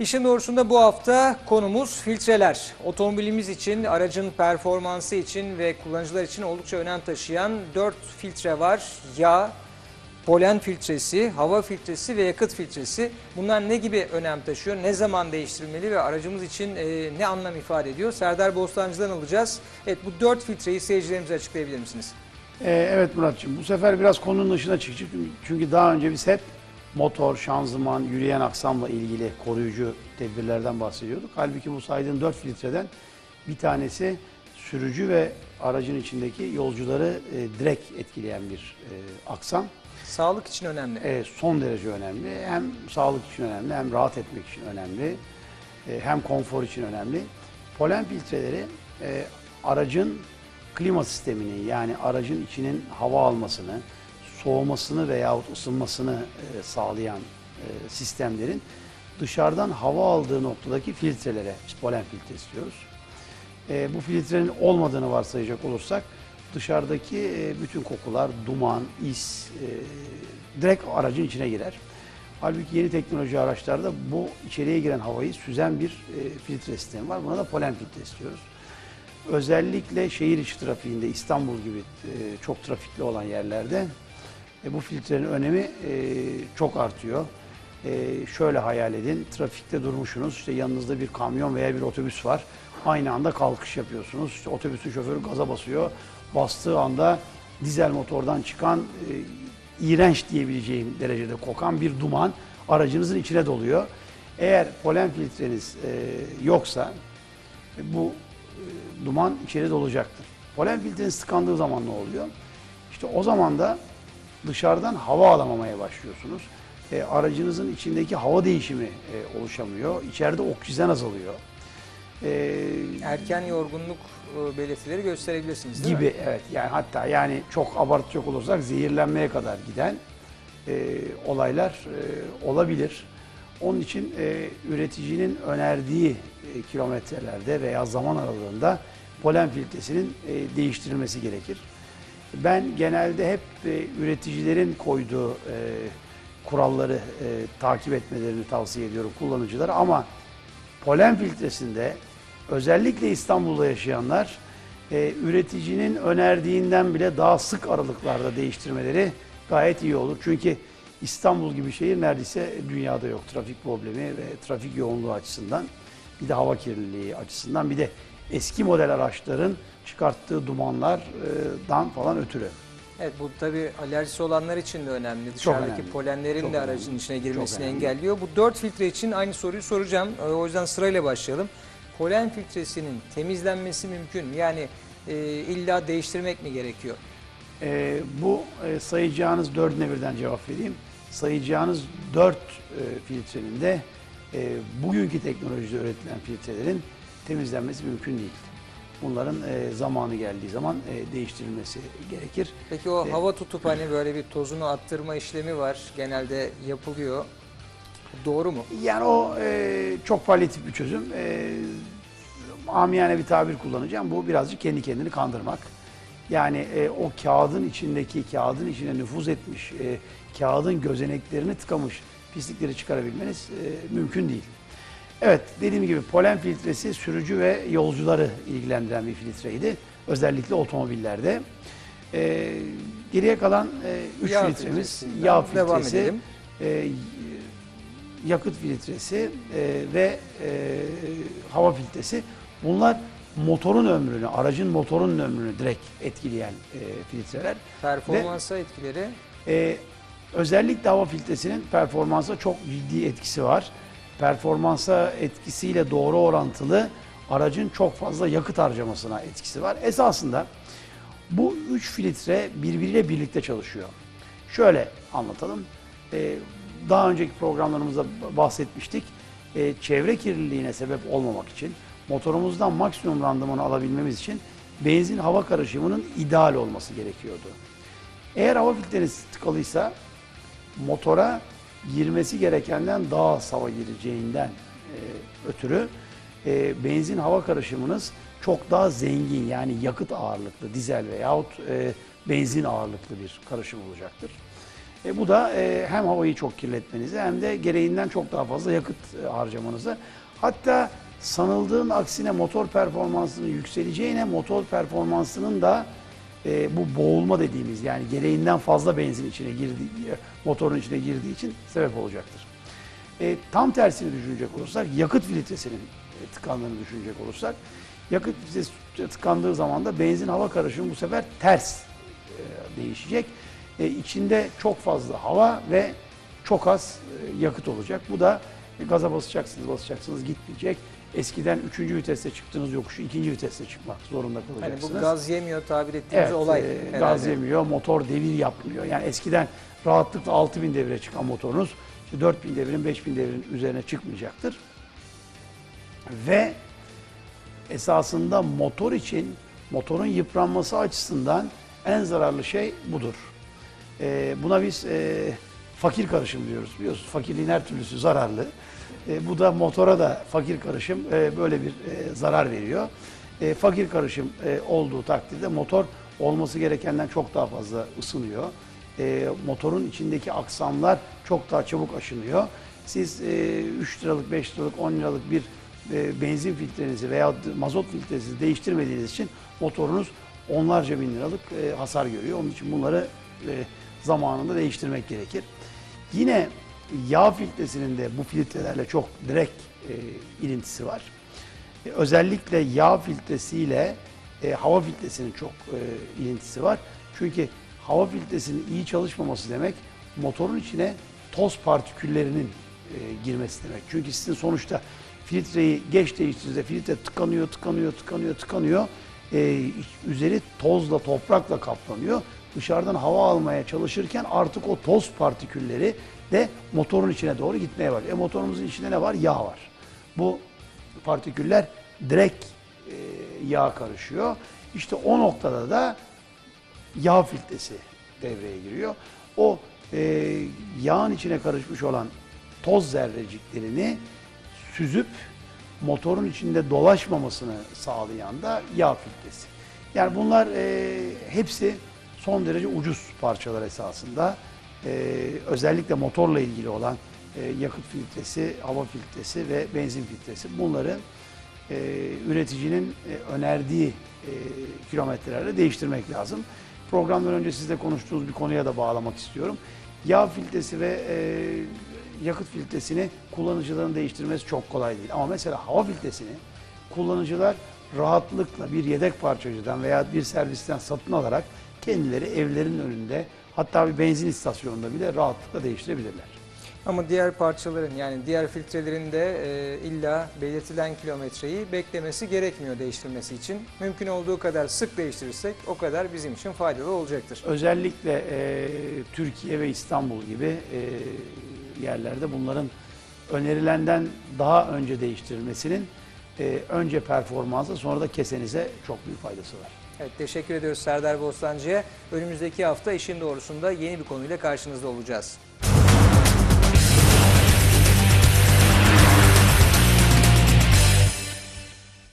İşin doğrusunda bu hafta konumuz filtreler. Otomobilimiz için, aracın performansı için ve kullanıcılar için oldukça önem taşıyan 4 filtre var. Yağ, polen filtresi, hava filtresi ve yakıt filtresi. Bunlar ne gibi önem taşıyor, ne zaman değiştirilmeli ve aracımız için e, ne anlam ifade ediyor? Serdar Bostancı'dan alacağız. Evet bu 4 filtreyi seyircilerimize açıklayabilir misiniz? Ee, evet Muratçım, bu sefer biraz konunun dışına çıkacak. Çünkü daha önce biz hep motor, şanzıman, yürüyen aksamla ilgili koruyucu tedbirlerden bahsediyorduk. Halbuki bu saydığım 4 filtreden bir tanesi sürücü ve aracın içindeki yolcuları e, direkt etkileyen bir e, aksam. Sağlık için önemli. E, son derece önemli. Hem sağlık için önemli, hem rahat etmek için önemli, e, hem konfor için önemli. Polen filtreleri e, aracın klima sistemini yani aracın içinin hava almasını, soğumasını veyahut ısınmasını e, sağlayan e, sistemlerin dışarıdan hava aldığı noktadaki filtrelere polen filtresi diyoruz. E, bu filtrenin olmadığını varsayacak olursak dışarıdaki bütün kokular, duman, is e, direkt aracın içine girer. Halbuki yeni teknoloji araçlarda bu içeriye giren havayı süzen bir filtre sistemi var. Buna da polen filtresi diyoruz. Özellikle şehir içi trafiğinde İstanbul gibi çok trafikli olan yerlerde e, bu filtrenin önemi e, çok artıyor. E, şöyle hayal edin, trafikte durmuşsunuz, işte yanınızda bir kamyon veya bir otobüs var. Aynı anda kalkış yapıyorsunuz. İşte otobüsün şoförü gaza basıyor. Bastığı anda dizel motordan çıkan e, iğrenç diyebileceğim derecede kokan bir duman aracınızın içine doluyor. Eğer polen filtreniz e, yoksa e, bu e, duman içeri dolacaktır. Polen filtreniz tıkandığı zaman ne oluyor? İşte o zaman da dışarıdan hava alamamaya başlıyorsunuz. E, aracınızın içindeki hava değişimi e, oluşamıyor. İçeride oksijen azalıyor. E, Erken yorgunluk e, belirtileri gösterebilirsiniz değil mi? gibi evet yani hatta yani çok abartacak olursak zehirlenmeye kadar giden e, olaylar e, olabilir. Onun için e, üreticinin önerdiği e, kilometrelerde veya zaman aralığında polen filtresinin e, değiştirilmesi gerekir. Ben genelde hep e, üreticilerin koyduğu e, kuralları e, takip etmelerini tavsiye ediyorum kullanıcılara ama polen filtresinde özellikle İstanbul'da yaşayanlar e, üreticinin önerdiğinden bile daha sık aralıklarda değiştirmeleri gayet iyi olur. Çünkü İstanbul gibi şehir neredeyse dünyada yok trafik problemi ve trafik yoğunluğu açısından. Bir de hava kirliliği açısından bir de eski model araçların çıkarttığı dumanlardan falan ötürü. Evet bu tabii alerjisi olanlar için de önemli. Dışarıdaki önemli. polenlerin Çok de önemli. aracın içine girmesini engelliyor. Bu dört filtre için aynı soruyu soracağım. Ee, O yüzden sırayla başlayalım. Polen filtresinin temizlenmesi mümkün mü? Yani e, illa değiştirmek mi gerekiyor? Ee, bu e, sayacağınız dördüne birden cevap vereyim. Sayacağınız dört e, filtrenin de e, bugünkü teknolojide üretilen filtrelerin temizlenmesi mümkün değil. Bunların e, zamanı geldiği zaman e, değiştirilmesi gerekir. Peki o Evet. hava tutup hani böyle bir tozunu attırma işlemi var. Genelde yapılıyor. Doğru mu? Yani o e, çok palyatif bir çözüm. E, amiyane bir tabir kullanacağım. Bu birazcık kendi kendini kandırmak. Yani e, o kağıdın içindeki, kağıdın içine nüfuz etmiş, e, kağıdın gözeneklerini tıkamış pislikleri çıkarabilmeniz e, mümkün değil. Evet, dediğim gibi polen filtresi sürücü ve yolcuları ilgilendiren bir filtreydi. Özellikle otomobillerde. E, geriye kalan 3 Yağ filtremiz yağ devam filtresi, edelim. e, yakıt filtresi e, ve e, hava filtresi. Bunlar motorun ömrünü, aracın motorunun ömrünü direkt etkileyen e, filtreler. Performansa etkileri. E, özellikle hava filtresinin performansa çok ciddi etkisi var. Performansa etkisiyle doğru orantılı aracın çok fazla yakıt harcamasına etkisi var. Esasında bu üç filtre birbiriyle birlikte çalışıyor. Şöyle anlatalım. E, daha önceki programlarımızda bahsetmiştik. E, çevre kirliliğine sebep olmamak için, motorumuzdan maksimum randımanı alabilmemiz için benzin hava karışımının ideal olması gerekiyordu. Eğer hava filtreniz tıkalıysa motora girmesi gerekenden daha az hava gireceğinden e, ötürü e, benzin hava karışımınız çok daha zengin yani yakıt ağırlıklı dizel veyahut e, benzin ağırlıklı bir karışım olacaktır. E, bu da e, hem havayı çok kirletmenize hem de gereğinden çok daha fazla yakıt e, harcamanıza. Hatta sanıldığın aksine motor performansının yükseleceğine motor performansının da e, bu boğulma dediğimiz yani gereğinden fazla benzin içine girdiği, motorun içine girdiği için sebep olacaktır. E, tam tersini düşünecek olursak yakıt filtresinin e, tıkandığını düşünecek olursak yakıt filtresi tıkandığı zaman da benzin hava karışımı bu sefer ters e, değişecek. E, içinde çok fazla hava ve çok az e, yakıt olacak. Bu da e, gaza basacaksınız basacaksınız gitmeyecek. Eskiden 3. viteste çıktığınız yokuşu 2. viteste çıkmak zorunda kalacaksınız. bu gaz yemiyor tabir ettiğimiz olay. e, herhalde. gaz yemiyor, motor devir yapmıyor. Yani eskiden rahatlıkla 6000 devire çıkan motorunuz işte 4000 devirin, 5000 devirin üzerine çıkmayacaktır. Ve esasında motor için, motorun yıpranması açısından en zararlı şey budur. E, buna biz e, fakir karışım diyoruz biliyorsunuz. Fakirliğin her türlüsü zararlı. E, bu da motora da fakir karışım e, böyle bir e, zarar veriyor. E, fakir karışım e, olduğu takdirde motor olması gerekenden çok daha fazla ısınıyor. E, motorun içindeki aksamlar çok daha çabuk aşınıyor. Siz e, 3 liralık, 5 liralık, 10 liralık bir e, benzin filtrenizi veya mazot filtrenizi değiştirmediğiniz için motorunuz onlarca bin liralık e, hasar görüyor. Onun için bunları e, zamanında değiştirmek gerekir. Yine yağ filtresinin de bu filtrelerle çok direkt e, ilintisi var. E, özellikle yağ filtresiyle e, hava filtresinin çok e, ilintisi var. Çünkü hava filtresinin iyi çalışmaması demek motorun içine toz partiküllerinin e, girmesi demek. Çünkü sizin sonuçta filtreyi geç değiştirdiğinizde filtre tıkanıyor, tıkanıyor, tıkanıyor, tıkanıyor. E, üzeri tozla, toprakla kaplanıyor. Dışarıdan hava almaya çalışırken artık o toz partikülleri de motorun içine doğru gitmeye başlıyor. E, motorumuzun içinde ne var? Yağ var. Bu partiküller direkt e, yağ karışıyor. İşte o noktada da yağ filtresi devreye giriyor. O e, yağın içine karışmış olan toz zerreciklerini süzüp motorun içinde dolaşmamasını sağlayan da yağ filtresi. Yani bunlar e, hepsi son derece ucuz parçalar esasında. E, özellikle motorla ilgili olan e, yakıt filtresi, hava filtresi ve benzin filtresi bunları e, üreticinin e, önerdiği e, kilometrelerle değiştirmek lazım. Programdan önce sizle konuştuğumuz bir konuya da bağlamak istiyorum. Yağ filtresi ve e, yakıt filtresini kullanıcıların değiştirmesi çok kolay değil. Ama mesela hava filtresini kullanıcılar rahatlıkla bir yedek parçacıdan veya bir servisten satın alarak kendileri evlerinin önünde hatta bir benzin istasyonunda bile rahatlıkla değiştirebilirler. Ama diğer parçaların yani diğer filtrelerin de e, illa belirtilen kilometreyi beklemesi gerekmiyor değiştirmesi için. Mümkün olduğu kadar sık değiştirirsek o kadar bizim için faydalı olacaktır. Özellikle e, Türkiye ve İstanbul gibi e, yerlerde bunların önerilenden daha önce değiştirilmesinin e, önce performansa sonra da kesenize çok büyük faydası var. Evet teşekkür ediyoruz Serdar Bostancı'ya. Önümüzdeki hafta işin doğrusunda yeni bir konuyla karşınızda olacağız.